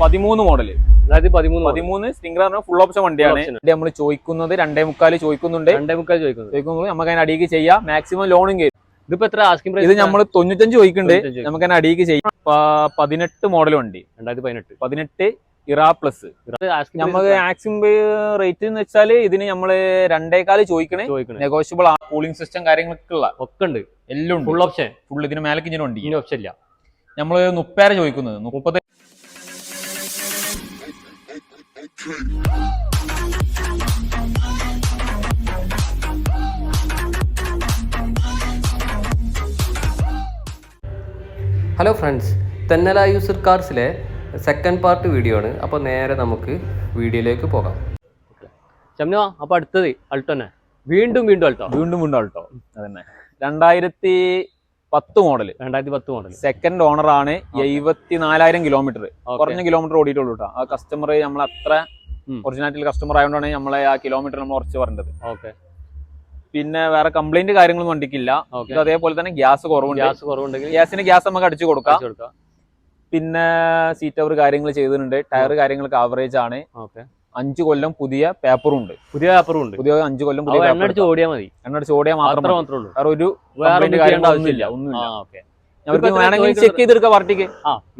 പതിമൂന്ന് മോഡൽ അതായത് പതിമൂന്ന്. പതിമൂന്ന് സ്റ്റിംഗർ ഫുൾ ഓപ്ഷൻ വണ്ടിയാണ്. നമ്മൾ ചോദിക്കുന്നത് രണ്ടേ മുക്കാൽ ചോദിക്കുന്നുണ്ട്. രണ്ടേ മുക്കാൽ ചോദിക്കുന്നുണ്ട്. നമുക്ക് അതിന് അടിയിക്ക് ചെയ്യാം. മാക്സിമം ലോണും കയറും ഇതിപ്പോ എത്ര ആസ്കിംഗ് പ്രൈസ് ഇത് നമ്മൾ തൊണ്ണൂറ്റഞ്ച് ചോദിക്കുന്നുണ്ട്. നമുക്ക് അതിന് അടിയിക്ക് ചെയ്യാം. പതിനെട്ട് മോഡൽ വണ്ടി. രണ്ടായിരത്തി പതിനെട്ട്. പതിനെട്ട് ഇറാ പ്ലസ് നമുക്ക് മാക്സിമം റേറ്റ് എന്ന് വെച്ചാൽ ഇതിന് നമ്മൾ രണ്ടേകാൽ ചോദിക്കണേ. നെഗോഷ്യബിൾ ആ കൂളിംഗ് സിസ്റ്റം കാര്യങ്ങളൊക്കെ ഉള്ള. ഒക്കെ ഉണ്ട്. എല്ലാം ഉണ്ട്. ഫുൾ ഓപ്ഷൻ ഫുൾ ഇതിന് മേലേക്ക് ഇങ്ങനെ വണ്ടി. ഇനി ഓപ്ഷൻ ഇല്ല. നമ്മൾ മുപ്പേര ചോദിക്കുന്നത്. മുപ്പത് ഹലോ ഫ്രണ്ട്സ് തെന്നല യൂസർ കാർസിലെ സെക്കൻഡ് പാർട്ട് വീഡിയോ ആണ്. അപ്പോൾ നേരെ നമുക്ക് വീഡിയോയിലേക്ക് പോകാം. ചമ്മ അപ്പോൾ അടുത്തത് അൾട്ടോ തന്നെ. വീണ്ടും വീണ്ടും അൾട്ടോ വീണ്ടും വീണ്ടും അൾട്ടോ അതന്നെ. രണ്ടായിരത്തി പത്ത് മോഡൽ രണ്ടായിരത്തി പത്ത് മോഡൽ സെക്കൻഡ് ഓണർ ആണ് എഴുപത്തിനാലായിരം കിലോമീറ്റർ കുറഞ്ഞ കിലോമീറ്റർ ഓടിയിട്ടുള്ളൂ കേട്ടോ ആ കസ്റ്റമർ നമ്മൾ അത്ര ഒറിജിനാലിറ്റി കസ്റ്റമർ ആയതുകൊണ്ടാണ് നമ്മളെ ആ കിലോമീറ്റർ നമ്മൾ കുറച്ച് പറഞ്ഞത്. ഓക്കെ പിന്നെ വേറെ കംപ്ലൈന്റ് കാര്യങ്ങളും വണ്ടിക്കില്ല. ഇത് അതേപോലെ തന്നെ ഗ്യാസ് കുറവുണ്ട്. ഗ്യാസ് കുറവുണ്ടെങ്കിൽ ഗ്യാസിന് ഗ്യാസ് നമുക്ക് അടിച്ചു കൊടുക്കാം. പിന്നെ സീറ്റ് അവർ കാര്യങ്ങൾ ചെയ്തിട്ടുണ്ട്. ടയർ കാര്യങ്ങളൊക്കെ ആവറേജ് ആണ്. ഓക്കെ അഞ്ചു കൊല്ലം പുതിയ പേപ്പറും ഉണ്ട്. പുതിയ പേപ്പറും ഉണ്ട്. പുതിയ അഞ്ചു കൊല്ലം പുതിയ എണ്ണ അടിച്ച് ഓടിയാൽ മതി. എണ്ണ അടിച്ച് ഓടിയാൽ മാത്രം അത്ര മാത്രമേ ഉള്ളൂ. വേറെ ഒരു ചെയ്യേണ്ട ആവശ്യമില്ല. ഒന്നുമില്ല. ഓക്കെ വേണമെങ്കിൽ? ചെക്ക് ചെയ്തെടുക്കാം പാർട്ടിക്ക്.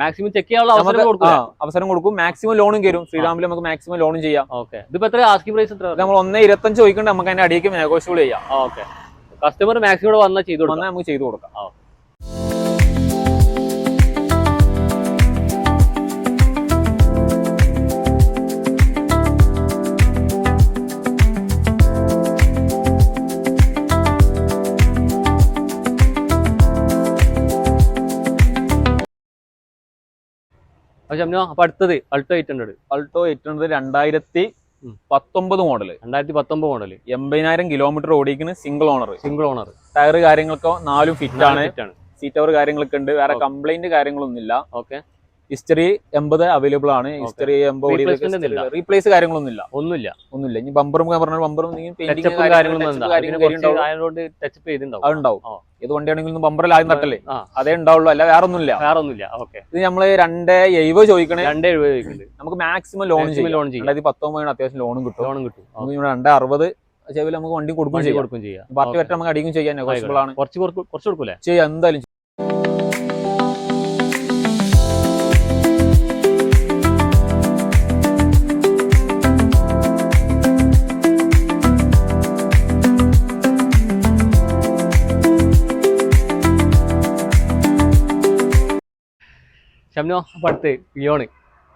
മാക്സിമം ചെക്ക് ചെയ്യാനുള്ള അവസരം ആ, അവസരം കൊടുക്കും. മാക്സിമം ലോണും കയറും ശ്രീരാമിൽ നമുക്ക് മാക്സിമം ലോണും ചെയ്യാം. ഓക്കെ. ഇതിപ്പോ എത്ര? ആസ്കിംഗ് പ്രൈസ് എത്ര? നമ്മൾ ഒന്നേ ഇരുപത്തഞ്ച് ചോദിക്കണ്ട നമുക്ക് അതിന്റെ അടിയിലേക്ക് നെഗോഷ്യബിൾ ചെയ്യാം. ഓക്കെ. കസ്റ്റമർ മാക്സിമം ഇവിടെ വന്നാൽ ചെയ്തു കൊടുക്കാം. നമുക്ക് ചെയ്തു കൊടുക്കാം. അപ്പൊ അടുത്തത് Alto eight hundred Alto eight hundred രണ്ടായിരത്തി. പത്തൊമ്പത് മോഡൽ രണ്ടായിരത്തി പത്തൊമ്പത് മോഡൽ എൺപതിനായിരം കിലോമീറ്റർ ഓടിക്കുന്ന single owner single owner tyre കാര്യങ്ങളൊക്കെ നാലും ഫിറ്റ് ആണ്. ആണ്. സീറ്റ് അവർ കാര്യങ്ങളൊക്കെ ഉണ്ട്. വേറെ കംപ്ലൈന്റ് കാര്യങ്ങളൊന്നും ഇല്ല ഓക്കെ ഹിസ്റ്ററി എൺപത് അവൈലബിൾ ആണ്. ഹിസ്റ്ററി എൺപത്. റീപ്ലേസ് കാര്യങ്ങളൊന്നും ഇല്ല ഒന്നുമില്ല. ഒന്നുമില്ല. ഇനി ബമ്പറും പറഞ്ഞാൽ ബമ്പറും അതുണ്ടാവും. ഏത് വണ്ടിയാണെങ്കിലും ബമ്പറിൽ ആദ്യം തട്ടല്ലേ? അതേ ഉണ്ടാവുള്ളൂ. അല്ല വേറെ ഒന്നുമില്ല വേറെ ഒന്നുമില്ല ഓക്കെ ഇത് നമ്മൾ രണ്ട് എഴുപത് ചോദിക്കണേ. രണ്ടേ എഴുപത് ചോദിക്കുന്നുണ്ട്. നമുക്ക് മാക്സിമം ലോൺ ലോൺ ചെയ്യും. രണ്ടായിരത്തി പത്തൊമ്പതിന് അത്യാവശ്യം ലോണും കിട്ടും. ലോണും കിട്ടും. നമുക്ക് രണ്ട് അറുപത് ചെവിൽ നമുക്ക് വണ്ടി കൊടുക്കും വണ്ടി ചെയ്യാം. കൊടുക്കും ചെയ്യാം. Party Okay. പറ്റ നമുക്ക് അടിക്കും ചെയ്യാൻ ആണ്. കുറച്ച് കുറച്ച് കൊടുക്കൂലേ? ചെയ്യാം. എന്തായാലും ഷംനോ അപ്പൊ അടുത്ത് ലിയോണ്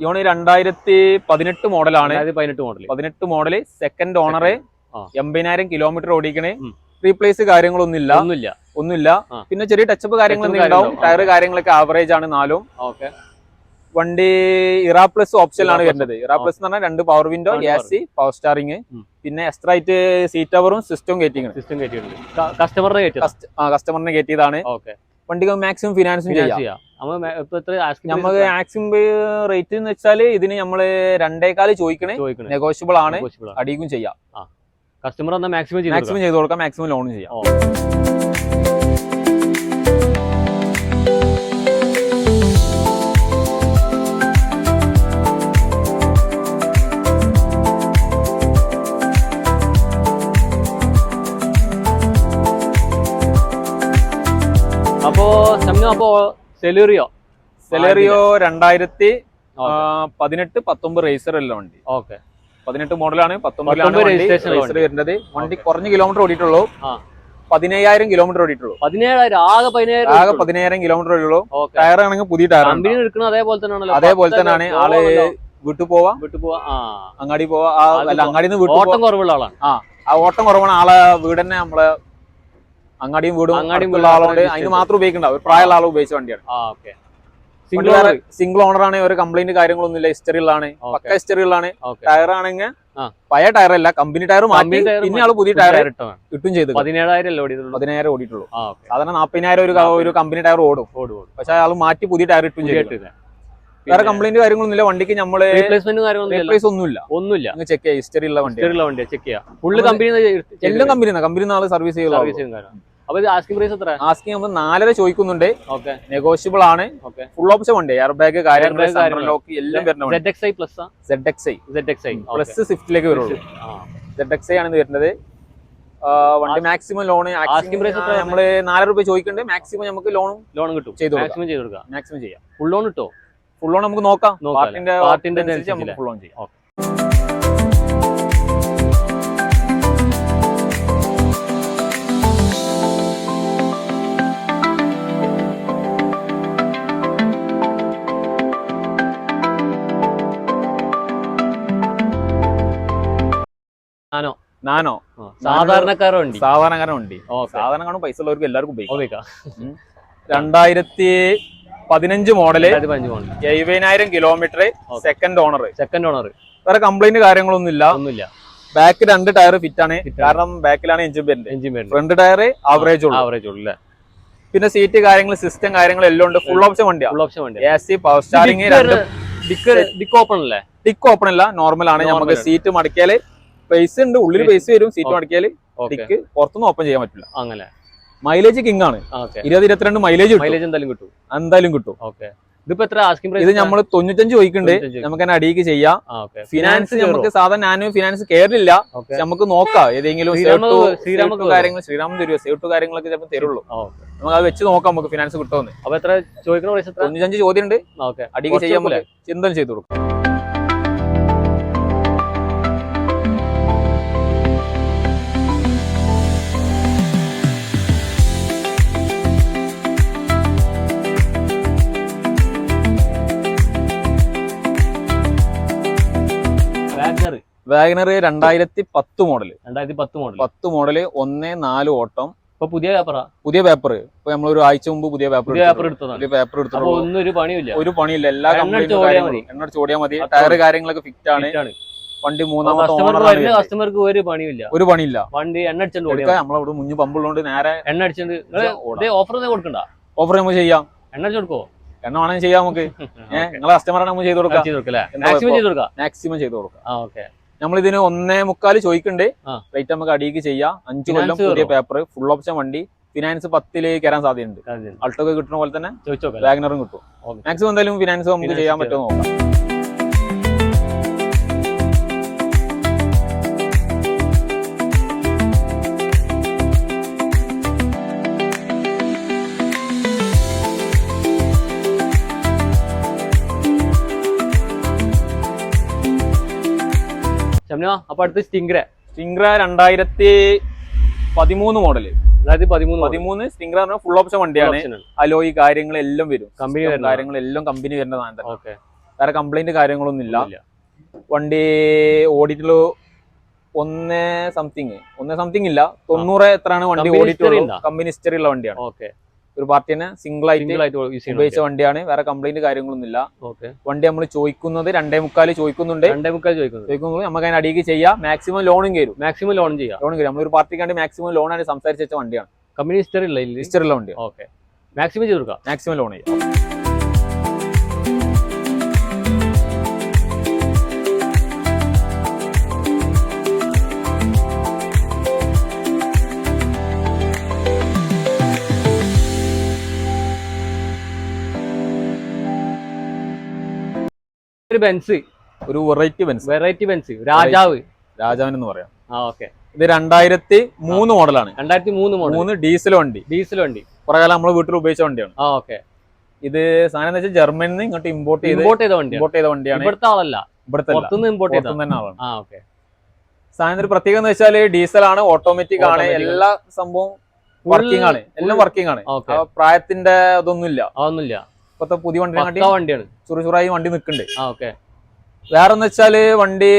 ഇയോണ് രണ്ടായിരത്തി പതിനെട്ട് മോഡലാണ്. പതിനെട്ട് മോഡൽ പതിനെട്ട് മോഡൽ സെക്കൻഡ് ഓണറ് ആ. എൺപതിനായിരം കിലോമീറ്റർ ഓടിക്കണേ. റീപ്ലേസ് റീപ്ലേസ് കാര്യങ്ങളൊന്നുമില്ല. ഒന്നുമില്ല. ഒന്നുമില്ല. പിന്നെ ചെറിയ ടച്ചപ്പ് കാര്യങ്ങളൊന്നും ഉണ്ടാവും ടയർ കാര്യങ്ങളൊക്കെ ആവറേജ് ആണ് നാലും ഓക്കെ. വണ്ടി ഇറാ പ്ലസ് ഓപ്ഷനിലാണ്. വരുന്നത്. ഇറാ പ്ലസ് എന്ന് പറഞ്ഞാൽ രണ്ട് power window A C power steering പിന്നെ എക്സ്ട്രാ ആയിട്ട് സീറ്റ് കവറും സിസ്റ്റം കയറ്റിക്കണം. സിസ്റ്റം കസ്റ്റമറിനെ കസ്റ്റമറിനെ കയറ്റിയതാണ്. ഓക്കെ. വണ്ടിക്ക് മാക്സിമം ഫിനാൻസും ചെയ്യാം. നമുക്ക് മാക്സിമം റേറ്റ് എന്ന് വെച്ചാൽ ഇതിന് നമ്മൾ രണ്ടേകാൽ ചോദിക്കണേ. നെഗോഷ്യബിൾ ആണ്. അടിയും അടിക്കും ചെയ്യാം. കസ്റ്റമർ എന്നാൽ മാക്സിമം മാക്സിമം ചെയ്ത് കൊടുക്കാം. മാക്സിമം ലോണും ചെയ്യാം. അപ്പോൾ അപ്പോ അപ്പോൾ അപ്പോ സെലൂറിയോ? സെലറിയോ രണ്ടായിരത്തി പതിനെട്ട് പത്തൊമ്പത് റേസർ അല്ല വണ്ടി. ഓക്കെ. പതിനെട്ട് മോഡലാണ് പത്തൊമ്പതിലാണ് registration വരുന്നത്. വണ്ടി കുറഞ്ഞ കിലോമീറ്റർ ഓടിയിട്ടുള്ളൂ. പതിനയ്യായിരം കിലോമീറ്റർ ഓടിയിട്ടുള്ളൂ. പതിനേഴായിരം ആകെ പതിനേഴായിരം ആകെ പതിനായിരം കിലോമീറ്റർ ഓടിയുള്ളൂ. ടയർ ആണെങ്കിൽ പുതിയ ടയർ എടുക്കുന്നത് അതേപോലെ തന്നെയാണല്ലോ. അതേപോലെ തന്നെയാണ്. ആൾ വീട്ടിൽ പോവാ. വിട്ടു പോവാ അങ്ങാടി പോവാ. അല്ല നിന്ന് വീട്ടിൽ ഓട്ടം കുറവുള്ള ആളാണ്. ആ ഓട്ടം കുറവാണ്. ആളെ വീടന്നെ നമ്മളെ അങ്ങാടിയും വീടും അങ്ങാടിയും ഉള്ള ആളുകൊണ്ട് അതിന് മാത്രം ഉപയോഗിക്കണ്ട ഒരു പ്രായമുള്ള ആൾ ഉപയോഗിച്ച വണ്ടിയാണ്. ആ ഓണർ സിംഗിൾ സിംഗിൾ ഓണർ ആണ് ഒരു കംപ്ലൈന്റ് കാര്യങ്ങളൊന്നും ഇല്ല ഹിസ്റ്ററി ഉള്ളതാണ്. Okay. പക്ക ഹിസ്റ്ററി ഉള്ളതാണ്. ഓക്കെ. ടയർ ആണെങ്കിൽ പഴയ ടയർ അല്ല കമ്പനി ടയർ മാറ്റി പിന്നെ ആൾ പുതിയ ടയർ കിട്ടും ചെയ്ത് പതിനേഴായിരം പതിനായിരം ഓടിയിട്ടുള്ളൂ? സാധാരണ നാപ്പതിനായിരം ഒരു ഒരു കമ്പനി ടയർ ഓടും. ഓടും പക്ഷെ ആൾ മാറ്റി പുതിയ ടയർ ഇട്ടും ചെയ്തു വേറെ കംപ്ലൈന്റ് കാര്യങ്ങളൊന്നും ഇല്ല വണ്ടിക്ക് നമ്മൾ റീപ്ലേസ് ഒന്നുമില്ല. ഒന്നുമില്ല. ചെക്ക് ചെയ്യാം. ഹിസ്റ്ററി ഉള്ള വണ്ടി വണ്ടിയാ. ചെക്ക് ചെയ്യാം. ഫുള്ള് കമ്പനി എല്ലാം കമ്പനി കമ്പനി നാളെ സർവീസ് ചെയ്യുന്ന സർവീസ് കാര്യം അപ്പൊ ഇത് ആസ്കിംഗ് പ്രൈസ് എത്ര ആസ്കിങ് നമ്മൾ നാലര ചോദിക്കുന്നുണ്ട്. ഓക്കെ നെഗോഷ്യബിൾ ആണ്. ഓക്കെ ഫുൾ ഓപ്ഷൻ ഉണ്ട്. എയർ ബാഗ് കാര്യങ്ങൾ. ലോക്ക് എല്ലാം വരുന്നുണ്ട് Z X I plus Z X I Z X I plus സ്വിഫ്റ്റിലേക്ക് വരുള്ളൂ. സെഡ് എക്സ് ഐ ആണ് വരുന്നത്. വണ്ടി മാക്സിമം ലോൺ ആസ്കിംഗ് പ്രൈസ്? നമ്മൾ നാലര രൂപ ചോദിക്കുന്നുണ്ട് മാക്സിമം നമുക്ക് ലോണും ലോൺ കിട്ടും. ചെയ്തു മാക്സിമം ചെയ്ത് കൊടുക്കാം. മാക്സിമം ചെയ്യാം. ഫുൾ ലോൺ കിട്ടോ? ഫുൾ ലോൺ നമുക്ക് നോക്കാം. പാർട്ടിന്റെ? പാർട്ടിന്റെ ഫുൾ ലോൺ ചെയ്യാം. ആനോ നാനോ? സാധാരണക്കാരോ സാധാരണക്കാരുണ്ട് സാധാരണ കാണും പൈസ ഉള്ളവർക്ക് എല്ലാവർക്കും ഉപയോഗിക്കാം. രണ്ടായിരത്തി പതിനഞ്ച് മോഡൽ എഴുപതിനായിരം kilometre second owner second owner വേറെ കംപ്ലൈന്റ് കാര്യങ്ങളൊന്നും ഇല്ല ഒന്നുമില്ല ബാക്ക് രണ്ട് ടയർ ഫിറ്റ് ആണ്. കാരണം ബാക്കിലാണ് എഞ്ചിൻ വരുന്നത് എഞ്ചിൻ വരുന്നത് ഫ്രണ്ട് ടയർ ആവറേജ് ഉള്ളൂ. ആവറേജ് ഉള്ളു പിന്നെ സീറ്റ് കാര്യങ്ങൾ സിസ്റ്റം കാര്യങ്ങൾ എല്ലാം ഉണ്ട്. ഫുൾ ഓപ്ഷൻ വണ്ടിയാണ് ഫുൾ ഓപ്ഷൻ വണ്ടി A C power steering dickey open അല്ലേ? ഡിക്ക് ഓപ്പൺ അല്ല നോർമൽ ആണ്. നമുക്ക് സീറ്റ് മടക്കിയാൽ പൈസ ഉണ്ട്. ഉള്ളിൽ. പൈസ വരും. സീറ്റ് മടക്കിയാൽ ടിക്ക് പുറത്തൊന്നും ഓപ്പൺ ചെയ്യാൻ പറ്റില്ല. അങ്ങനെ. മൈലേജ് കിങ് ആണ് ഇരുപത് ഇരുപത്തിരണ്ട് മൈലേജ് മൈലേജ് എന്തായാലും കിട്ടും. എന്തായാലും കിട്ടും. ഓക്കെ ഇതിപ്പോ എത്ര ആസ്കിംഗ് പ്രൈസ് ഇത് നമ്മൾ തൊണ്ണൂറ്റഞ്ച് ചോദിക്കുന്നുണ്ട്. 95. നമുക്ക് തന്നെ അടിയിക്ക് ചെയ്യാം. ഫിനാൻസ് നമുക്ക് സാധാരണ നാനോ ഫിനാൻസ് കയറില്ല നമുക്ക് നോക്കാം. ഏതെങ്കിലും ശ്രീരാമ- കാര്യങ്ങൾ ശ്രീരാമൻ തരുമോ സേട്ടു കാര്യങ്ങളൊക്കെ ചിലപ്പോൾ തരുള്ളൂ. നമുക്ക് അത് വെച്ച് നോക്കാം നമുക്ക് ഫിനാൻസ് കിട്ടുമെന്ന് അപ്പൊ എത്ര ചോദിക്കുന്ന പ്രൈസ് തൊണ്ണൂറ്റഞ്ച് ചോദ്യം ഉണ്ട് അടിയിൽ ചെയ്യാൻ പോലെ ചിന്തനം ചെയ്തു കൊടുക്കാം. വാഗനർ രണ്ടായിരത്തി പത്ത് മോഡൽ രണ്ടായിരത്തി പത്ത് മോഡൽ പത്ത് മോഡൽ ഒന്ന് നാല് ഓട്ടം. ഇപ്പൊ പുതിയ പേപ്പറാ? പുതിയ പേപ്പർ ഇപ്പൊ നമ്മൾ ഒരു ആഴ്ച മുമ്പ് പുതിയ പേപ്പർ പേപ്പർ എടുത്തതാണ്. പേപ്പർ എടുത്തു ഒരു പണിയില്ല ഒരു പണിയില്ല. എല്ലാ കംപ്ലൈന്റും ചോടിയാ കാര്യങ്ങളും മതി. ടയർ കാര്യങ്ങളൊക്കെ ഫിറ്റ് ആണ്. വണ്ടി മൂന്നാമത്തെ കസ്റ്റമർക്ക് ഒരു പണിയില്ല ഒരു പണിയില്ല. വണ്ടി എണ്ണ അടിച്ചോണ്ട് നമ്മളവിടെ മുഞ്ഞ് പമ്പുള്ളതുകൊണ്ട് നേരെ എണ്ണ അടിച്ചോണ്ട് ഓഫർ കൊടുക്കണ്ട. ഓഫർ നമുക്ക് ചെയ്യാം. എണ്ണ അടിച്ചു കൊടുക്കോ എണ്ണ വേണമെങ്കിൽ ചെയ്യാം നമുക്ക്. നിങ്ങളെ കസ്റ്റമറാണ് നമുക്ക് ചെയ്ത് കൊടുക്കാം. മാക്സിമം? ചെയ്ത് കൊടുക്കാം മാക്സിമം ചെയ്ത് കൊടുക്കാം. ആ ഓക്കെ. നമ്മൾ ഇതിന് ഒന്നേ മുക്കാൽ ചോദിക്കുന്നുണ്ട് റേറ്റ് നമുക്ക് അടിയിക്ക് ചെയ്യാം. അഞ്ചു കൊല്ലം പുതിയ പേപ്പർ ഫുൾ ഓപ്ഷൻ വണ്ടി ഫിനാൻസ് പത്തിൽ കയറാൻ സാധ്യതയുണ്ട്. അൾട്ടോക്ക് കിട്ടുന്ന പോലെ തന്നെ വാഗനറും കിട്ടും. മാക്സിമം എന്തായാലും ഫിനാൻസ് നമുക്ക് ചെയ്യാൻ പറ്റുമോ നോക്കാം. ഷംന അപ്പൊ അടുത്ത് സ്റ്റിംഗ്ര. സ്റ്റിംഗ്ര രണ്ടായിരത്തി പതിമൂന്ന് മോഡൽ. രണ്ടായിരത്തി പതിമൂന്ന് പതിമൂന്ന് സ്റ്റിംഗ്ര പറഞ്ഞാൽ ഫുൾ ഓപ്ഷൻ വണ്ടിയാണ്. അലോയി കാര്യങ്ങളെല്ലാം വരും. കമ്പനി കാര്യങ്ങളെല്ലാം കമ്പനി വരുന്ന സാധനം തന്നെ. ഓക്കെ വേറെ കംപ്ലൈന്റ് കാര്യങ്ങളൊന്നും ഇല്ല വണ്ടി ഓടിയിട്ടുള്ള ഒന്ന് സംതിങ് ഒന്ന് സംതിങ് ഇല്ല. തൊണ്ണൂറ് എത്രയാണ് വണ്ടി Company ഓടിയിട്ടുള്ളൂ history ഉണ്ടോ? കമ്പനി ഹിസ്റ്ററി ഉള്ള വണ്ടിയാണ്. ഓക്കെ ഒരു പാർട്ടിനെ തന്നെ സിംഗിൾ ആയിട്ട് ഉപയോഗിച്ച വണ്ടിയാണ്. വേറെ കംപ്ലൈന്റ് കാര്യങ്ങളൊന്നും ഇല്ല വണ്ടി നമ്മൾ ചോദിക്കുന്നത് രണ്ടേ മുക്കാൽ ചോദിക്കുന്നുണ്ട്. രണ്ടേ മുക്കാൽ ചോദിക്കുന്നു നമുക്ക് അതിന് അടിയിൽ ചെയ്യാം. മാക്സിമം ലോണും കയറും മാക്സിമം ലോൺ ചെയ്യാം. ലോൺ കയറും പാർട്ടിക്ക് വേണ്ടി മാക്സിമം ലോൺ ആണ് സംസാരിച്ച വണ്ടിയാണ്. കമ്പനി ഹിസ്റ്ററി ഇല്ല വണ്ടി ഓക്കെ മാക്സിമം ചെയ്ത് കൊടുക്കാം. മാക്സിമം ലോൺ ചെയ്യാം. ഒരു ബെൻസ്. ഒരു വെറൈറ്റി ബെൻസ്. Variety Benz. രാജാവ്. രാജാവൻ എന്ന് പറയാം. ആ ഓക്കെ. ഇത് രണ്ടായിരത്തി മൂന്ന് മോഡലാണ്. രണ്ടായിരത്തി മൂന്ന് മോഡൽ. മൂന്ന് ഡീസൽ വണ്ടി. ഡീസൽ വണ്ടി. കുറെ കാലം നമ്മൾ വീട്ടിൽ ഉപയോഗിച്ച വണ്ടിയാണ്. ആ ഓക്കെ. ഇത് സാധനം എന്ന് വെച്ചാൽ ജർമ്മനിൽ നിന്ന് ഇങ്ങോട്ട് ഇമ്പോർട്ട് ചെയ്ത് ഇമ്പോർട്ട് ചെയ്ത വണ്ടി ഇമ്പോർട്ട് ചെയ്ത വണ്ടിയാണ്. ഇവിടുത്തെ ആളല്ല. ഇവിടുത്തെ ഇമ്പോർട്ട് ചെയ്ത തന്നെ ആളാണ്. ആ ഓക്കെ. സാധനം ഒരു പ്രത്യേകത എന്ന് വെച്ചാൽ ഡീസൽ ആണ് ഓട്ടോമാറ്റിക് ആണ് എല്ലാ സംഭവം വർക്കിംഗ് ആണ്. എല്ലാം വർക്കിംഗ് ആണ്. പ്രായത്തിന്റെ അതൊന്നുമില്ല. അതൊന്നുമില്ല. ഇപ്പത്തെ പുതിയ വണ്ടി വണ്ടിയാണ്. ചുറു ചുറായി വണ്ടി നിൽക്കുന്നുണ്ട്. ആ ഓക്കെ. വേറെ എന്ന് വെച്ചാൽ വണ്ടി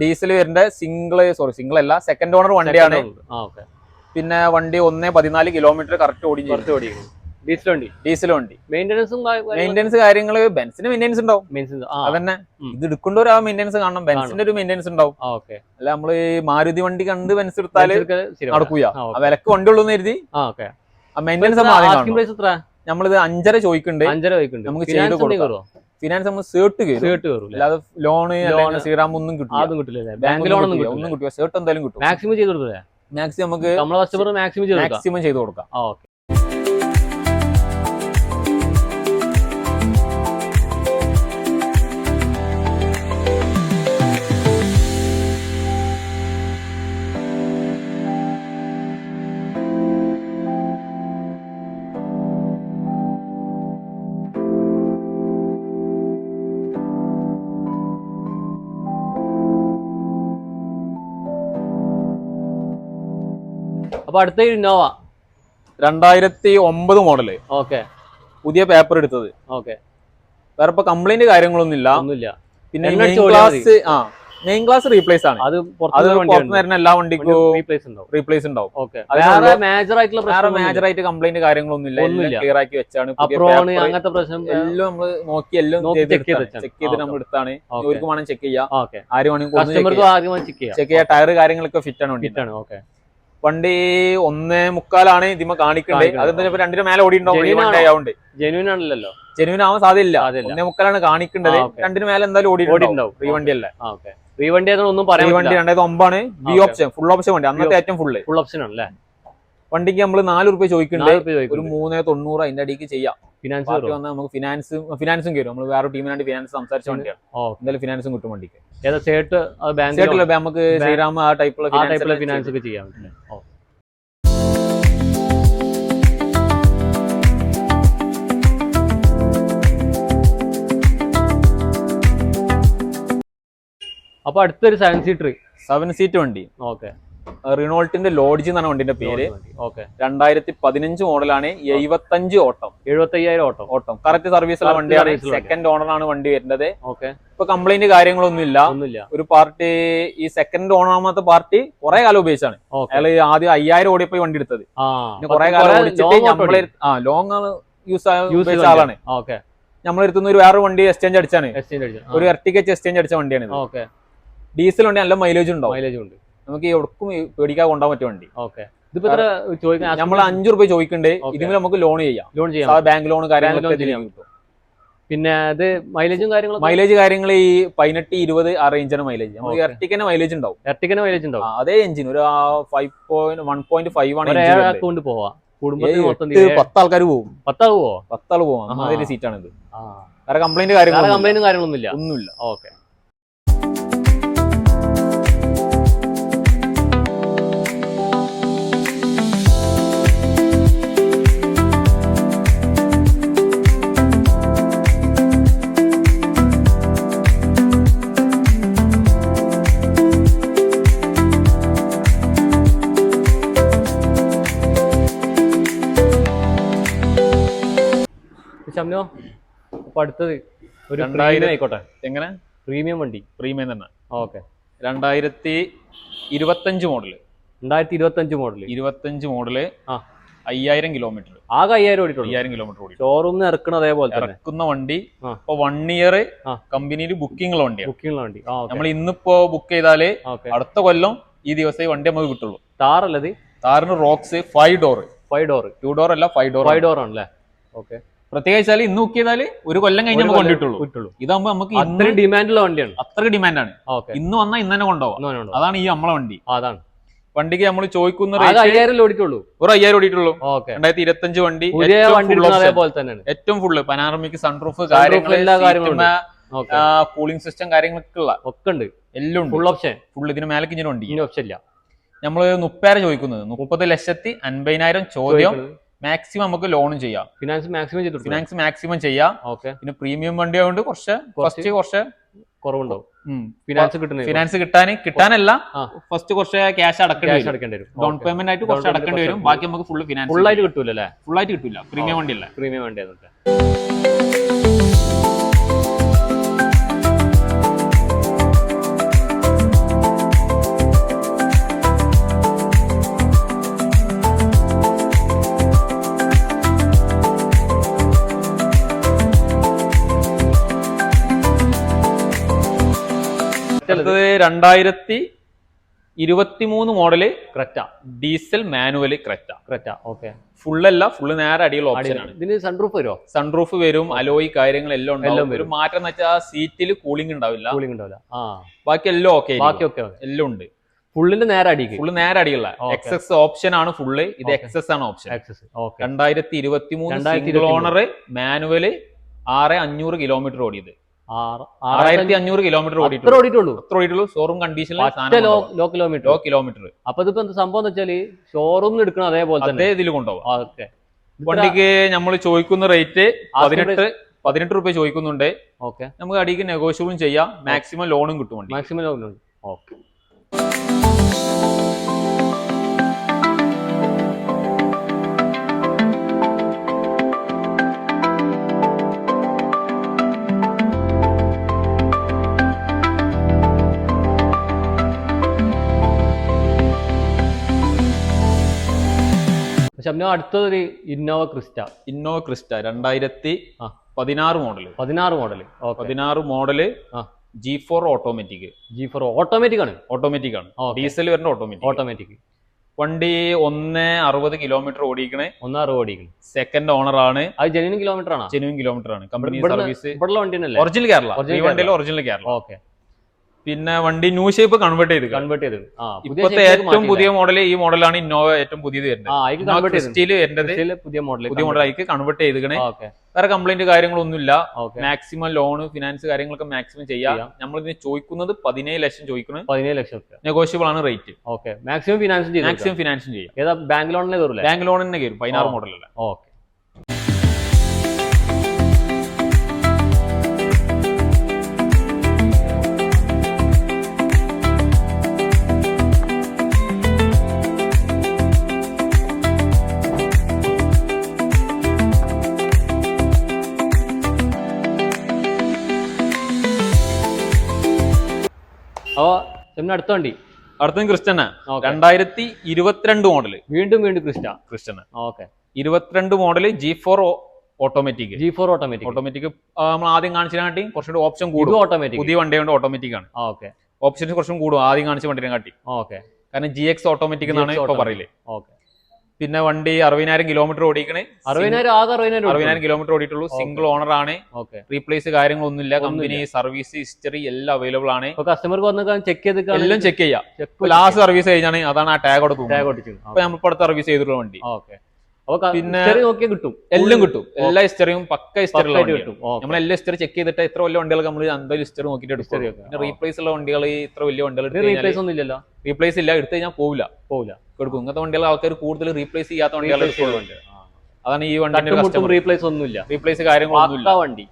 ഡീസൽ വരുന്ന സിംഗിൾ സോറി സിംഗിൾ അല്ല സെക്കൻഡ് ഓണർ വണ്ടിയാണ്. പിന്നെ വണ്ടി ഒന്നേ പതിനാല് കിലോമീറ്റർ കറക്റ്റ് ഓടി ഓടിക്കും ഡീസൽ വണ്ടി. ഡീസൽ വണ്ടി. മെയിന്റെനൻസും മെയിന്റെനൻസ് കാര്യങ്ങൾ ബെൻസിന് മെയിന്റെനൻസ് ഉണ്ടാവും. അതന്നെ. ഇത് എടുക്കേണ്ട ഒരു മെയിന്റെനൻസ് കാണണം. ബെൻസിന്റെ ഒരു മെയിന്റെനൻസ് ഉണ്ടാവും. ഓക്കെ. അല്ല നമ്മൾ മാരുതി വണ്ടി കണ്ട് ബെൻസ് എടുത്താൽ നടക്കൂല. വിലക്ക് വണ്ടി ഉള്ളൂ കരുതി ആ ഓക്കെ. ആ മെയിന്റെനൻസ് നമ്മളിത് അഞ്ചര ചോദിക്കുന്നുണ്ട്. അഞ്ചര ചോദിക്കുന്നുണ്ട്. നമുക്ക് Finance ചെയ്ത് കൊടുക്കാം. ഫിനാൻസ് നമ്മൾ സേർട്ട് സേർട്ട് കയറും. അല്ലാതെ ലോണ് ലോൺ സീറാം ഒന്നും കിട്ടും അതും കിട്ടില്ല ബാങ്ക് ലോൺ ഒന്നും ഒന്നും കിട്ടില്ല കിട്ടില്ല സേർട്ട് എന്തായാലും കിട്ടും. മാക്സിമം ചെയ്ത് കൊടുക്കില്ല മാക്സിമം നമുക്ക് നമ്മളെ കസ്റ്റമർ മാക്സിമം ചെയ്ത് കൊടുക്കാം. മാക്സിമം ചെയ്ത് കൊടുക്കാം. ഓക്കെ. അപ്പൊ അടുത്ത ഇന്നോവ രണ്ടായിരത്തി ഒമ്പത് മോഡൽ ഓക്കെ പുതിയ പേപ്പർ എടുത്തത്. ഓക്കെ വേറെ ഇപ്പൊ കംപ്ലൈന്റ് കാര്യങ്ങളൊന്നും ഇല്ല ഒന്നുമില്ല. പിന്നെ മെയിൻ ക്ലാസ് ആ മെയിൻ ക്ലാസ് റീപ്ലേസ് ആണ്. അത് പുറത്തുനിന്ന് വരുന്ന എല്ലാ വണ്ടിക്കും റീപ്ലേസ് ഉണ്ടാവും. റീപ്ലേസ് ഉണ്ടാവും. ഓക്കെ മേജർ ആയിട്ടുള്ള വേറെ മേജർ ആയിട്ട് കംപ്ലൈന്റ് കാര്യങ്ങളൊന്നും ഇല്ല ക്ലിയർ ആക്കി വെച്ചാണ് അങ്ങനത്തെ പ്രശ്നം എല്ലാം നമ്മൾ നോക്കി എല്ലാം. ചെക്ക് ചെയ്ത് നമ്മൾ എടുത്താണ്. ഓക്കെ ഇവർക്ക് വേണം ചെക്ക് ചെയ്യാം. ആര് വേണമെങ്കിൽ ചെക്ക് ചെയ്യാം. ടയർ കാര്യങ്ങളൊക്കെ ഫിറ്റ് ആണ് വണ്ടി ഫിറ്റ് ആണ്. ഓക്കെ വണ്ടി ഒന്നേ മുക്കാലാണ് ഇതിമ കാണിക്കണ്ടേ. കാണിക്കുന്നത്. ഇപ്പൊ രണ്ടിന് മേലെ ഓടി ജെനുവിൻ ആണല്ലോ ജെനുവിൻ ആവാൻ സാധ്യതയില്ല. ഒന്നേ മുക്കാലാണ് കാണിക്കേണ്ടത്. രണ്ടിന് മേലെ എന്തായാലും ഓടി ഓടി ഉണ്ടാവും ഫ്രീ വണ്ടി അല്ലേ? ഫ്രീ വണ്ടി ഒന്നും പറയാം വണ്ടി രണ്ടായിരത്തി ഒമ്പാണ് ബി ഓപ്ഷൻ. ഫുൾ ഓപ്ഷൻ വണ്ടി. അന്നത്തെ ഏറ്റവും ഫുള്ള് ഫുൾ ഓപ്ഷൻ ആണല്ലേ വണ്ടിക്ക് നമ്മൾ നാല് റുപ്യ ചോദിക്കുന്നുണ്ട്. ഒരു മൂന്ന് തൊണ്ണൂറ് അതിന്റെ അടിക്ക് ചെയ്യാം. ഫിനാൻസ് വന്നാൽ നമുക്ക് ഫിനാൻസ് ഫിനാൻസും കയറും നമ്മൾ വേറെ ടീമിനാണ്ട് ഫിനാൻസ് സംസാരിച്ച വണ്ടിയാണ്. ഓ. എന്തായാലും ഫിനാൻസും കിട്ടും വണ്ടിക്ക്. ചേട്ടില്ല നമുക്ക് ശ്രീരാമ ആ ടൈപ്പുള്ള ഫിനാൻസ് ഒക്കെ ചെയ്യാൻ അപ്പൊ അടുത്തൊരു സെവൻ സീറ്റർ സെവൻ സീറ്റ് വണ്ടി. ഓക്കെ റിനോൾട്ടിന്റെ ലോഡ്ജ് എന്നാണ് വണ്ടിന്റെ പേര്. ഓക്കെ രണ്ടായിരത്തി പതിനഞ്ച് മോഡലാണ് എഴുപത്തഞ്ച് ഓട്ടം. എഴുപത്തയ്യായിരം ഓട്ടം. ഓട്ടം. കറക്റ്റ് സർവീസ് ഉള്ള വണ്ടിയാണ്. സെക്കൻഡ് ഓണറാണ് വണ്ടി. വരുന്നത്. ഓക്കെ ഇപ്പൊ കംപ്ലൈന്റ് കാര്യങ്ങളൊന്നും ഇല്ല ഒരു പാർട്ടി ഈ സെക്കൻഡ് ഓണാമത്തെ പാർട്ടി കുറെ കാലം ഉപയോഗിച്ചാണ് അയാൾ ആദ്യം അയ്യായിരം ഓടി പോയി വണ്ടി എടുത്തത്. കുറെ കാലം ഓടിച്ചിട്ട് നമ്മളെ ആ ലോങ് യൂസ് ഉപയോഗിച്ച ആളാണ്. ഓക്കെ നമ്മളെടുത്തുന്ന ഒരു വേറെ വണ്ടി എക്സ്ചേഞ്ച് അടിച്ചാണ്. ഒരു എർട്ടിക്കച്ച് എക്സ്ചേഞ്ച് അടിച്ച വണ്ടിയാണ് ഡീസൽ വണ്ടി നല്ല മൈലേജ് ഉണ്ടോ മൈലേജ് ഉണ്ട്. നമുക്ക് എവിടക്കും പേടിക്കാതെ കൊണ്ടുപോകാൻ പറ്റിയ വണ്ടി. ഓക്കെ. നമ്മൾ അഞ്ചു റുപ്യ ചോദിക്കണ്ടേ. ഇതിന് നമുക്ക് ലോൺ ചെയ്യാം. ലോൺ ചെയ്യാം. ബാങ്ക് ലോൺ കാര്യങ്ങളൊക്കെ. പിന്നെ അത് മൈലേജും കാര്യങ്ങളും മൈലേജ് കാര്യങ്ങൾ ഈ പതിനെട്ട് ഇരുപത് ആ റേഞ്ചാണ് മൈലേജ് നമുക്ക്. മൈലേജ് ഉണ്ടാവും. എർട്ടിക്കന് മൈലേജ് ഉണ്ടാവും. അതേ എഞ്ചിൻ ഒരു five point one point five ആണ് കൊണ്ട്. പോവാ. എട്ട് പത്ത് ആൾക്കാർ പോകും പത്താൾ പോവാം? ആഹാ. അതൊരു സീറ്റാണ് ഇത് വേറെ കംപ്ലൈന്റ് വേറെ കാര്യങ്ങളൊന്നും കംപ്ലൈന്റും കാര്യങ്ങളൊന്നും ഇല്ല ഒന്നുമില്ല. ഓക്കെ. ശംനോ അപ്പൊ അടുത്തത് ഒരു രണ്ടായിരം- ആയിക്കോട്ടെ. എങ്ങനെ? പ്രീമിയം വണ്ടി. പ്രീമിയം തന്നെ. ഓക്കെ രണ്ടായിരത്തി ഇരുപത്തഞ്ച് മോഡൽ രണ്ടായിരത്തി ഇരുപത്തഞ്ച് മോഡൽ ഇരുപത്തഞ്ച് മോഡൽ ആ. അയ്യായിരം കിലോമീറ്റർ ആകെ അയ്യായിരം ഓടിയിട്ടുള്ളൂ. അയ്യായിരം കിലോമീറ്റർ ഓടി ഷോറൂമിൽ ഇറക്കുന്ന അതേപോലെ ഇറക്കുന്ന വണ്ടി. ഇപ്പൊ വൺ ഇയർ കമ്പനിയിൽ ബുക്കിംഗ് ഉള്ള വണ്ടിയാണ് ബുക്കിംഗ് ഉള്ള വണ്ടി. നമ്മൾ ഇന്നിപ്പോ ബുക്ക് ചെയ്താലേ അടുത്ത കൊല്ലം ഈ ദിവസം ഈ വണ്ടി നമുക്ക് കിട്ടുള്ളൂ. താറല്ലത് താറിന് Roxx five door five door two door അല്ല ഫൈവ് ഡോർ ഫൈവ് ഡോർ ആണല്ലേ? ഓക്കെ പ്രത്യേകിച്ച് ഇന്ന് ബുക്ക് ചെയ്താൽ ഒരു കൊല്ലം കഴിഞ്ഞ് നമുക്ക് കൊണ്ടിട്ടുള്ളൂ. ഇതാകുമ്പോ നമുക്ക് അത്രയും ഡിമാൻഡുള്ള വണ്ടിയാണ്. അത്ര ഡിമാൻഡാണ് ഇന്ന് വന്നാൽ ഇന്ന് തന്നെ കൊണ്ടുപോകാം അതാണ് ഈ നമ്മളെ വണ്ടി. അതാണ്. വണ്ടിക്ക് നമ്മൾ ചോദിക്കുന്ന റേറ്റ് അയ്യായിരം ഓടിയിട്ടുള്ളൂ? ഒരു അയ്യായിരം ഓടിയിട്ടുള്ളൂ. രണ്ടായിരത്തി ഇരുപത്തി അഞ്ച് വണ്ടി ഏറ്റവും full panoramic sunroof cooling system കാര്യങ്ങളൊക്കെ ഉള്ള. ഒക്കെ ഉണ്ട്. എല്ലാം ഉണ്ട്. ഫുൾ ഓപ്ഷൻ ഫുൾ ഇതിന് മേലേക്ക് ഇങ്ങനെ വണ്ടി. ഇനി ഓപ്ഷൻ ഇല്ല. നമ്മൾ മുപ്പേരെ ചോദിക്കുന്നത്. മുപ്പത് ലക്ഷത്തി അൻപതിനായിരം ചോദ്യം മാക്സിമം നമുക്ക് ലോണും ചെയ്യാം. ഫിനാൻസ് മാക്സിമം ചെയ്തു ഫിനാൻസ് മാക്സിമം ചെയ്യാം. ഓക്കെ പിന്നെ പ്രീമിയം വണ്ടി ആയതുകൊണ്ട് കുറച്ച് ഫസ്റ്റ് കുറച്ച് കുറവുണ്ടാവും. ഫിനാൻസ് കിട്ടുന്നത് ഫിനാൻസ് കിട്ടാൻ കിട്ടാനല്ല ഫസ്റ്റ് കുറച്ച് ക്യാഷ് അടക്കേണ്ടി വരും. ഡൗൺ പേയ്മെന്റ് ആയിട്ട് കുറച്ച് അടക്കേണ്ടി വരും. ബാക്കി നമുക്ക് ഫുൾ ഫിനാൻസ് ഫുൾ ആയിട്ട് കിട്ടൂല അല്ലേ ഫുൾ ആയിട്ട് കിട്ടില്ല പ്രീമിയം വണ്ടി അല്ല പ്രീമിയം വണ്ടി എന്നിട്ട് രണ്ടായിരത്തി ഇരുപത്തി മൂന്ന് model Creta. Diesel manual Creta. Creta okay. Full അല്ല ഫുള്ള് നേരെ അടിയുള്ള ഓപ്ഷൻ ആണ്. ഇതിന് സൺറൂഫ് വരുമോ സൺറൂഫ് വരും അലോയി കാര്യങ്ങളെല്ലാം എല്ലാം ഉണ്ടാവും. ഒരു മാറ്റം എന്ന് വെച്ചാൽ സീറ്റിൽ കൂളിംഗ് ഉണ്ടാവില്ല. കൂളിംഗ് ഉണ്ടാവില്ല. ആ. ബാക്കി എല്ലാം ഓക്കെ ബാക്കി ഓക്കെ എല്ലാം ഉണ്ട്. ഫുള്ളിന്റെ നേരെ അടിക്ക്. ഫുള്ള് നേരെ അടിയുള്ള. എക്സസ് എക്സ് എക്സ് ഓപ്ഷൻ ആണ് ഫുള്ള്. ഇത് എക്സസ് ആണ് ഓപ്ഷൻ എക്സസ് ഓക്കെ രണ്ടായിരത്തി ഇരുപത്തി മൂന്ന് ഓണർ മാനുവൽ ആറ് അഞ്ഞൂറ് കിലോമീറ്റർ ഓടിയത്. ആറായിരത്തി അഞ്ഞൂറ് കിലോമീറ്റർ ഓടിയിട്ടുള്ളൂ. ഓടിയിട്ടുള്ളൂ. അത്ര ഓടിയിട്ടുള്ളൂ. ഷോറൂം കണ്ടീഷനിൽ low low kilometre low kilometre അപ്പൊ ഇതിപ്പോ എന്ത് സംഭവം എന്ന് വെച്ചാൽ ഷോറൂമിൽ എടുക്കണം അതേപോലെ തന്നെ. ഇതിൽ കൊണ്ടുപോകും ഓക്കെ. വണ്ടിക്ക് നമ്മൾ ചോദിക്കുന്ന റേറ്റ് പതിനെട്ട് പതിനെട്ട് റുപ്യ ചോദിക്കുന്നുണ്ട്. ഓക്കെ. നമുക്ക് അടിക്ക് നെഗോഷ്യബിളും ചെയ്യാം. മാക്സിമം ലോണും കിട്ടും മാക്സിമം ലോണും ഓക്കെ. ശബ്ദം അടുത്തൊരു ഇന്നോവ ക്രിസ്റ്റ ഇന്നോവ ക്രിസ്റ്റ രണ്ടായിരത്തി. പതിനാറ് മോഡൽ പതിനാറ് മോഡൽ പതിനാറ് model G four automatic G four automatic ആണ്. ഓട്ടോമാറ്റിക് ആണ്. ഡീസൽ വരുന്ന ഓട്ടോമാറ്റിക് ഓട്ടോമാറ്റിക് വണ്ടി ഒന്ന് അറുപത് കിലോമീറ്റർ ഓടിക്കണേ. ഒന്ന് അറുപത് ഓടിക്കണം. സെക്കൻഡ് ഓണർ ആണ്. അത് ജെനുവിൻ കിലോമീറ്റർ ആണ്? ജെനുവിൻ കിലോമീറ്റർ ആണ്. കമ്പനി സർവീസ് ഇവിടെയുള്ള ഒറിജിനൽ കേരള ഈ വണ്ടിയിൽ ഒറിജിനൽ കേരള ഓക്കെ പിന്നെ വണ്ടി ന്യൂ ഷേപ്പ് കൺവേർട്ട് ചെയ്ത് കൺവേർട്ട് ചെയ്ത് ഇപ്പോഴത്തെ ഏറ്റവും പുതിയ മോഡൽ ഈ മോഡലാണ് ഇന്നോവ ഏറ്റവും പുതിയത് വരുന്നത്. പുതിയ മോഡൽ പുതിയ മോഡൽ ആയിക്ക് കൺവേർട്ട് ചെയ്തേ വേറെ കംപ്ലൈന്റ് കാര്യങ്ങളൊന്നുമില്ല. മാക്സിമം ലോൺ ഫിനാൻസ് കാര്യങ്ങളൊക്കെ മാക്സിമം ചെയ്യാം. നമ്മൾ ഇതിന് ചോദിക്കുന്നത് പതിനേഴ് ലക്ഷം ചോദിക്കുന്നത് പതിനേഴ് ലക്ഷം നെഗോഷ്യബിൾ ആണ് റേറ്റ് ഓക്കെ. മാക്സിമം ഫിനാൻസും മാക്സിമം ഫിനാൻസും ചെയ്യാം. ബാങ്ക് ലോണിനെ കയറില്ല ബാങ്ക് ലോണിനെ കയറും. പതിനാറ്. മോഡലല്ല ഓക്കെ. അപ്പൊ ചെമ്മിന് അടുത്ത വണ്ടി. അടുത്തത് ക്രിസ്റ്റന രണ്ടായിരത്തി ഇരുപത്തിരണ്ട് മോഡൽ. വീണ്ടും വീണ്ടും ക്രിസ്റ്റ ക്രിസ്റ്റന ഓക്കെ. ഇരുപത്തിരണ്ട് model G four automatic G four automatic automatic നമ്മൾ ആദ്യം കാണിച്ചതിനാട്ടി കുറച്ചുകൂടി ഓപ്ഷൻ കൂടും. ഓട്ടോമാറ്റിക് പുതിയ വണ്ടി കൊണ്ട് ഓട്ടോമാറ്റിക് ആണ്. ഓക്കെ. ഓപ്ഷൻസ് കുറച്ചും കൂടും. ആദ്യം കാണിച്ച വണ്ടിനെ കാട്ടി. ഓക്കെ. കാരണം ജി എക്സ് ഓട്ടോമാറ്റിക് എന്നാണ് ഇപ്പൊ പറയില്ലേ ഓക്കെ. പിന്നെ വണ്ടി അറുപതിനായിരം കിലോമീറ്റർ ഓടിക്കണേ. അറുപതിനായിരം ആകെ അറുപതിനായിരം അറുപതിനായിരം കിലോമീറ്റർ ഓടിയിട്ടുള്ളൂ. സിംഗിൾ ഓണർ ആണ്. ഓക്കെ. റീപ്ലേസ് കാര്യങ്ങളൊന്നുമില്ല. കമ്പനി സർവീസ് ഹിസ്റ്ററി എല്ലാം അവൈലബിൾ ആണ്. കസ്റ്റമർക്ക് വന്ന് ചെക്ക് ചെയ്ത് എല്ലാം ചെക്ക് ചെയ്യാം. ലാസ്റ്റ് സർവീസ് കഴിഞ്ഞാണ്. അതാണ് ആ ടാഗ് കൊടുക്കുന്നത് അപ്പൊ നമ്മൾ അടുത്ത സർവീസ് ചെയ്തിട്ടുള്ള വണ്ടി. ഓക്കെ. പിന്നെ- നോക്കിയാൽ കിട്ടും. എല്ലാം കിട്ടും. എല്ലാ ഹിസ്റ്ററിയും പക്ക ഹിസ്റ്ററി കിട്ടും. നമ്മൾ എല്ലാ ഹിസ്റ്ററി ചെക്ക് ചെയ്തിട്ട് എത്ര വലിയ വണ്ടികൾ നമ്മൾ എന്തായാലും ഹിസ്റ്ററി നോക്കിയിട്ട് എടുക്കും. പിന്നെ റീപ്ലേസ് ഉള്ള വണ്ടികൾ ഇത്ര വലിയ വണ്ടികൾ റീപ്ലേസ് ഒന്നും ഇല്ലല്ലോ? റീപ്ലേസ് ഇല്ല എടുത്തു കഴിഞ്ഞാൽ പോവില്ല. പോവില്ല. കൊടുക്കും ഇങ്ങനത്തെ വണ്ടികൾ ആൾക്കാർ കൂടുതൽ റീപ്ലേസ് ചെയ്യാത്ത വണ്ടികൾ. അതാണ് ഈ വണ്ടിന്റെ റീപ്ലേസ് ഒന്നുമില്ല. റീപ്ലേസ് കാര്യങ്ങളൊന്നുമില്ല. വണ്ടി.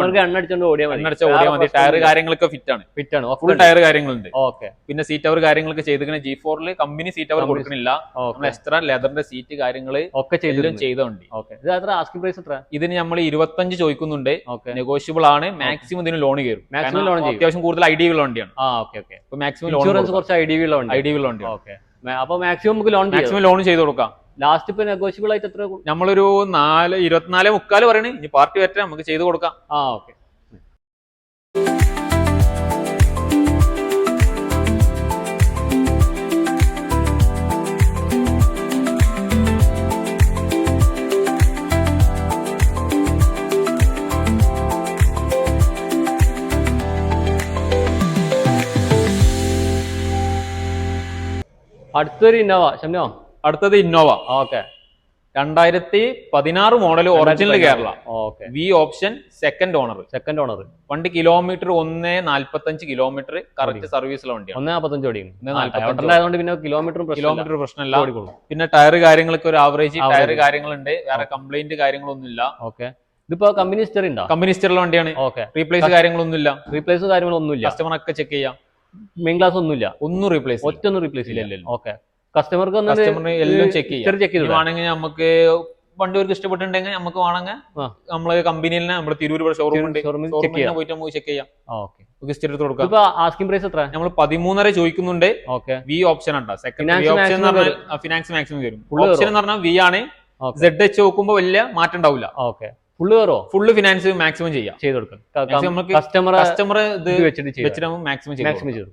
ഓടിയാൽ മതി. എണ്ണടിച്ച ഓടിയാൽ മതി. ടയർ കാര്യങ്ങളൊക്കെ ഫിറ്റ് ആണ്. ഫിറ്റ് ആണ്. ഫുൾ ടയർ കാര്യങ്ങളുണ്ട്. ഓക്കെ. പിന്നെ സീറ്റ് അവർ കാര്യങ്ങളൊക്കെ ചെയ്തിങ്ങനെ ജി ഫോറിൽ കമ്പനി സീറ്റ് അവർ കൊടുക്കുന്നില്ല നമ്മൾ എക്സ്ട്രാ ലെതറിന്റെ സീറ്റ് കാര്യങ്ങൾ ഒക്കെ ചെയ്തും ചെയ്ത വണ്ടി. ഓക്കെ. ഇത് അത്ര ആസ്കിംഗ് പ്രൈസ് എത്ര? ഇതിന് നമ്മൾ ഇരുപത്തഞ്ച് ചോദിക്കുന്നുണ്ട്. ഓക്കെ. നെഗോഷ്യബിൾ ആണ്. മാക്സിമം ഇതിന് ലോൺ കയറും. മാക്സിമം ലോൺ അത്യാവശ്യം കൂടുതൽ ഐ ഡി ഉള്ള വണ്ടിയാണ്. ആ ഓക്കെ ഓക്കെ. അപ്പൊ മാക്സിമം ലോൺ ഇൻഷുറൻസ് കുറച്ച് ഐ ഡി ഉള്ള ഉള്ള ഐ വണ്ടി ഡി ഉള്ള വണ്ടി ഓക്കെ. അപ്പൊ മാക്സിമം നമുക്ക് ലോൺ മാക്സിമം ലോൺ ചെയ്ത് കൊടുക്കാം. ലാസ്റ്റ് ഇപ്പൊ നെഗോഷ്യബിൾ ആയിട്ട് എത്ര കൊടു- നമ്മളൊരു നാല് ഇരുപത്തിനാല് മുക്കാൽ പറയണേ. ഇനി പാർട്ടി വരട്ടെ നമുക്ക് ചെയ്തു കൊടുക്കാം. ആ ഓക്കെ അടുത്തൊരു ഇന്നോവ ഷംനോ? അടുത്തത് ഇന്നോവ ഓക്കെ രണ്ടായിരത്തി പതിനാറ് model original Kerala okay V option second owner second owner വണ്ടി കിലോമീറ്റർ ഒന്ന് നാല്പത്തഞ്ച് കിലോമീറ്റർ കറക്റ്റ് സർവീസിലെ വണ്ടി ഒന്നേ നാൽപ്പത്തഞ്ച് ഓടി ആയതുകൊണ്ട് പിന്നെ കിലോമീറ്റർ കിലോമീറ്റർ പ്രശ്നമില്ല. പിന്നെ ടയർ കാര്യങ്ങളൊക്കെ ഒരു ആവറേജ് ടയർ കാര്യങ്ങളുണ്ട്. വേറെ കംപ്ലൈന്റ് കാര്യങ്ങളൊന്നുമില്ല. ഓക്കെ ഇതിപ്പോ കമ്പനി ഹിസ്റ്ററി ഉണ്ടോ? കമ്പനി ഹിസ്റ്ററിലെ വണ്ടിയാണ്. ഓക്കെ റീപ്ലേസ് കാര്യങ്ങളൊന്നുമില്ല. റീപ്ലേസ് കാര്യങ്ങളൊന്നുമില്ല. കസ്റ്റമർ ഒക്കെ ചെക്ക് ചെയ്യാം. മെയിൻ ക്ലാസ് ഒന്നുമില്ല. ഒന്നും റീപ്ലേസ് ഒറ്റ ഒന്നും റീപ്ലേസ് ഇല്ല. ഓക്കെ കസ്റ്റമർക്ക് കസ്റ്റമറിന് എല്ലാം ചെക്ക് ചെയ്യാം. ചെക്ക് ചെയ്തു വേണമെങ്കിൽ നമുക്ക് വണ്ടി അവർക്ക് ഇഷ്ടപ്പെട്ടിട്ടുണ്ടെങ്കിൽ നമുക്ക് വേണമെങ്കിൽ നമ്മളെ കമ്പനിയിൽ നമ്മുടെ തിരൂർ ഷോറൂം ഉണ്ട്. പോയിട്ട് നമുക്ക് ചെക്ക് ചെയ്യാം. ഹിസ്റ്ററി എടുത്ത് കൊടുക്കാം. ഇപ്പൊ ആസ്കിംഗ് പ്രൈസ് എത്ര? നമ്മൾ പതിമൂന്നര ചോദിക്കുന്നുണ്ട്. ഓക്കെ വി ഓപ്ഷൻ ഉണ്ടോ? സെക്കൻഡ് വി ഓപ്ഷൻ എന്ന് പറഞ്ഞാൽ ഫിനാൻസ് മാക്സിമം വരും. ഓപ്ഷൻ എന്ന് പറഞ്ഞാൽ വി ആണ്. സെഡ് എച്ച് നോക്കുമ്പോൾ വലിയ മാറ്റം ഉണ്ടാവില്ല. ഓക്കെ ഫുള്ള് കയറോ? ഫുള്ള് ഫിനാൻസ് മാക്സിമം ചെയ്യാം. ചെയ്ത് കൊടുക്കാം. നമുക്ക് കസ്റ്റമർ കസ്റ്റമർ ഇത് വെച്ചിട്ട് ചെയ്യാം മാക്സിമം ചെയ്യാം മാക്സിമം ചെയ്തു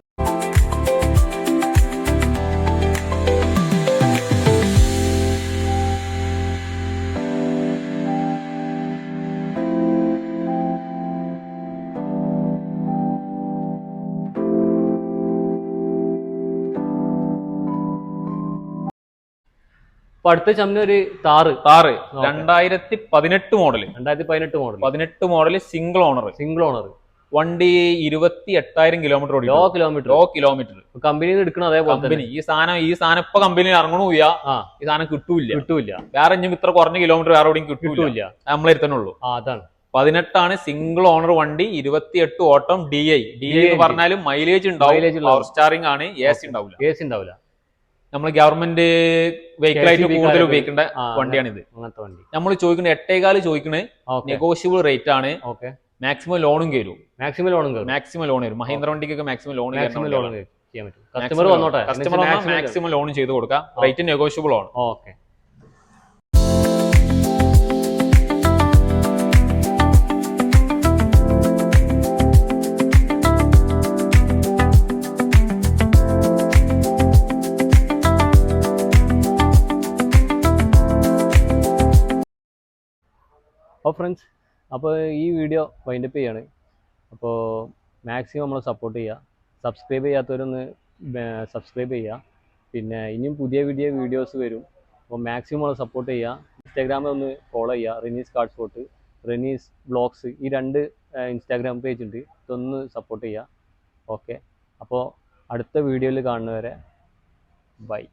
അപ്പൊ അടുത്ത ചമ്മന ഒരു താറ് താറ്. രണ്ടായിരത്തി പതിനെട്ട് മോഡൽ രണ്ടായിരത്തി പതിനെട്ട് മോഡൽ പതിനെട്ട് model single owner single owner വണ്ടി ഇരുപത്തി എട്ടായിരം കിലോമീറ്റർ ഓടി ലോ കിലോമീറ്റർ ലോ കിലോമീറ്റർ കമ്പനിയിൽ എടുക്കണം അതേപോലെ കമ്പനി. ഈ സാധനം ഈ സാധനം ഇപ്പൊ കമ്പനിയിൽ ഇറങ്ങണമില്ല ആ. ഈ സാധനം കിട്ടൂല കിട്ടൂല വേറെ ഇഞ്ചും ഇത്ര കുറഞ്ഞ കിലോമീറ്റർ വേറെ എവിടെയും കിട്ടൂല നമ്മളെ ഉള്ളൂ. ആ അതാണ്. പതിനെട്ടാണ് സിംഗിൾ ഓണർ വണ്ടി ഇരുപത്തിയെട്ട് ഓട്ടം ഡി ഐ ഡി ഐ എന്ന് പറഞ്ഞാലും മൈലേജ് ഉണ്ടാവും. സ്റ്റാറിംഗ് ആണ് എ സി ഉണ്ടാവില്ല. എ സി ഉണ്ടാവില്ല. നമ്മൾ ഗവൺമെന്റ് വെഹിക്കിൾ ആയിട്ട് കൂടുതൽ. ഉപയോഗിക്കേണ്ട വണ്ടിയാണിത്. അങ്ങനത്തെ വണ്ടി. നമ്മൾ ചോദിക്കുന്നത് എട്ടേകാൽ ചോദിക്കണേ നെഗോഷിയബിൾ റേറ്റ് ആണ്. ഓക്കെ. മാക്സിമം ലോണും കയറും മാക്സിമം ലോണും കയറും മാക്സിമം ലോൺ വരും. Mahindra വണ്ടിക്കൊക്കെ maximum loan maximum loan customer വന്നോട്ടെ. കസ്റ്റമർ മാക്സിമം ലോൺ ചെയ്ത് കൊടുക്കാം. റേറ്റ് നെഗോഷ്യബിൾ ആണ്. ഓക്കെ. ഫ്രണ്ട്സ് അപ്പോൾ ഈ വീഡിയോ വൈൻഡപ്പ് ചെയ്യാണ്. അപ്പോൾ മാക്സിമം നമ്മൾ സപ്പോർട്ട് ചെയ്യുക സബ്സ്ക്രൈബ് ചെയ്യാത്തവരൊന്ന് സബ്സ്ക്രൈബ് ചെയ്യുക പിന്നെ ഇനിയും പുതിയ പുതിയ വീഡിയോസ് വരും. അപ്പോൾ മാക്സിമം നമ്മൾ സപ്പോർട്ട് ചെയ്യുക ഇൻസ്റ്റാഗ്രാമിൽ ഒന്ന് ഫോളോ ചെയ്യുക റിനീസ് കാർഡ് സ്പോട്ട് റിനീസ് ബ്ലോഗ്സ് ഈ രണ്ട് ഇൻസ്റ്റാഗ്രാം പേജ് ഉണ്ട് ഇതൊന്ന് സപ്പോർട്ട് ചെയ്യുക ഓക്കെ അപ്പോൾ അടുത്ത വീഡിയോയിൽ കാണുന്നവരെ ബൈ